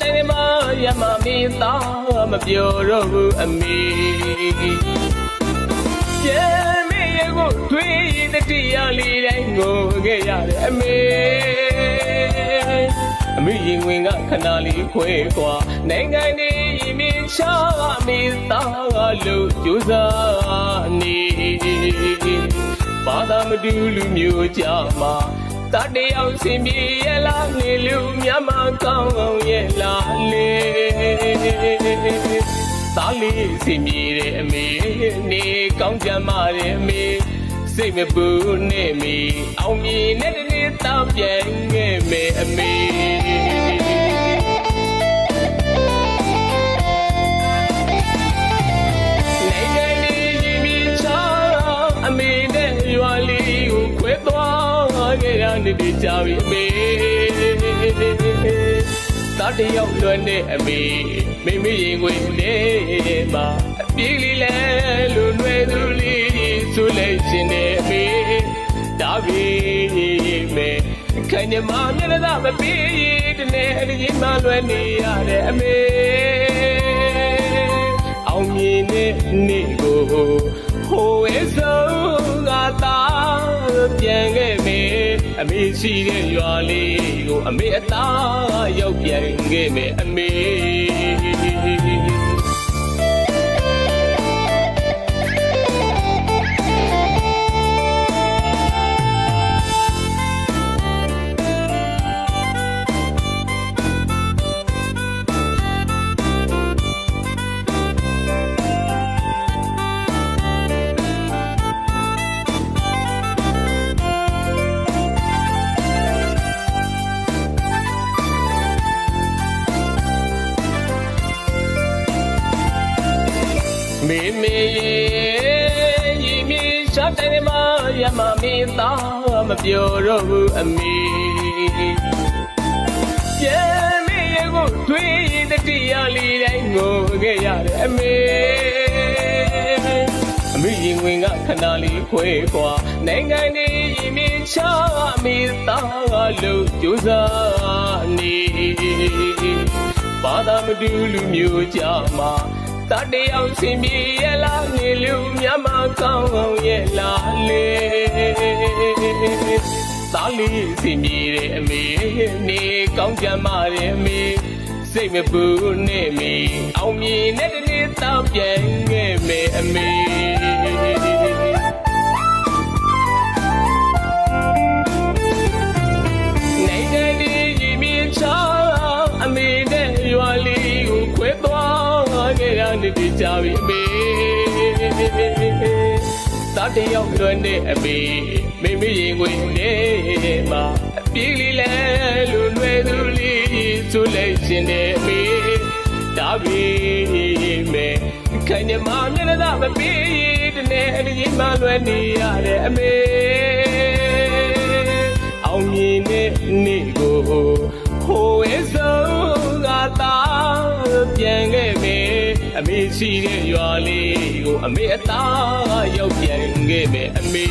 တိုင်းမှာရမမီသားမပြောတော့ဘူးအမေကျေမေရဲ့ကိုတွေးတဲ့တရားလေးတိုင်းကိုခဲ့ရတယ်အမေအမေရင်ဝင်ကခဏလေးခွဲကွာနိုင်ငံနေရင်မြင်ချာမေသားလို့ကြိုးစားနေဘာသာမတူလူမျိုးကြမှာ တတယောက်စင်ပြေရလားနေလူမြမကောင်းအောင်ရဲ့လားလေသားလေးစင်ပြေတဲ့အမေနေကောင်းကြမှာတဲ့အမေစိတ်မပူနဲ့မေအောင်မြင်တဲ့နေ့တောက်ပြန်ခဲ့မေအမေ သွားခဲ့ရနေတည်ကြပြီအမေတာတယောက်လွန်တဲ့အမေမိမိရင်ဝင်နေမှာအပြေးလေးလဲလူနွယ်သူလေးဆိုလိုက်ရှင်တဲ့အမေဒါပြီမေခိုင်နေမှာမျက်နှာမပြေးတနေ့အရင်မှလွယ်နေရတဲ့အမေအောင်မြင်တဲ့နေ့ကိုဟိုဝဲဆုံးကသာပြန်ခဲ့မေ အမေရှိတဲ့ရွာလေးကိုအမေအသားရောက်ပြန်ခဲ့မေအမေ မေမေရေမြေရှာတိုင်းမှာရမမင်းသားမပြောတော့ဘူးအမေကျေမေရေကိုတွေးတဲ့တရားလေးတိုင်းငိုခဲ့ရတယ်အမေအမေရင်ဝင်ကခဏလေးခွဲကွာနိုင်ငံနေရင်မြေချအမေသားလို့ကြိုးစားနေဘာသာမတူလူမျိုးကြမှာ တတယောက်စင်ပြေရလားနေလူမြမကောင်းအောင်ရဲ့လားလေသားလေးစင်ပြေတဲ့အမေနေကောင်းကြမှာတဲ့အမေစိတ်မပူနဲ့မေအောင်မြင်တဲ့နေ့တောက်ပြန်ခဲ့မေအမေ သွားခဲ့ရနေတည်ကြပြီအမေတာတယောက်လွန်တဲ့အမေမိမိရင်ဝင်နေမှာအပြေးလေးလဲလူလွယ်သူလေးဆိုလိုက်ရှင်တဲ့အမေဒါပြီမေခိုင်နေမှာမျက်နှာမပြေးတဲ့နေ့အရင်မှလွယ်နေရတဲ့အမေ အမေစီတဲ့ရွာလေးကိုအမေအသားရောက်ပြန်ခဲ့မယ်အမေ